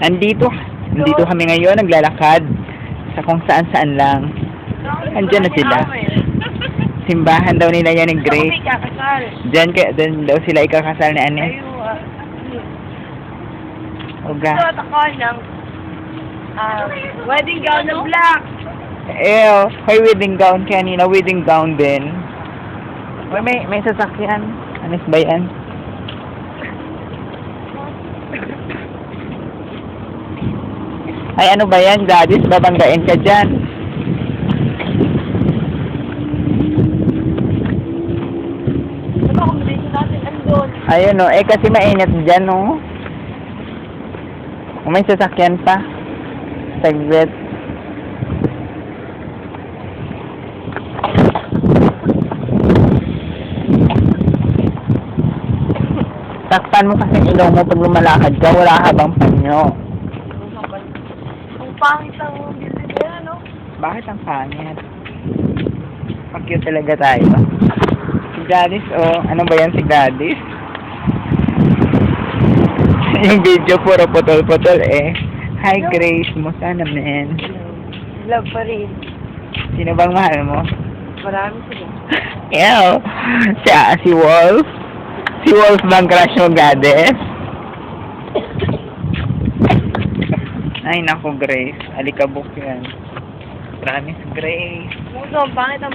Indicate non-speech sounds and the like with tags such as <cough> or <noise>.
Andito, andito kami ngayon, naglalakad sa kung saan saan lang. Andyan na sila. Simbahan daw nila yan ni Grace. Diyan, kaya, diyan daw sila ikakasal ni Ane. Ah. Oga. Suot ako ng ah, wedding gown na black. Ew, may wedding gown kanina, wedding gown din. May, may, may sasakyan. Anis ba yan? <laughs> Ay, ano ba yan, Gladys? Babanggain ka dyan. Ayun, no. Eh, kasi mainit dyan, no. Kung may sasakyan pa. Saglit. Takpan mo kasi ilong mo pag lumalakad ka, wala ka bang panyo. Ang pangit ang building yan, no? Bakit ang pangit? Pag-cute talaga tayo. Si Gladys, oh. Ano ba yan si Gladys? <laughs> Yung video puro putol-putol eh. Hi Grace mo, sana men. Love pa rin. Sino bang mahal mo? Marami sila. <laughs> Ew! Siya, si Wolf. Si Wolf bang crush mo, Gladys? <laughs> Ay, naku, Grace. Alikabok yan. Promise, Grace. Muso, ang pangit ang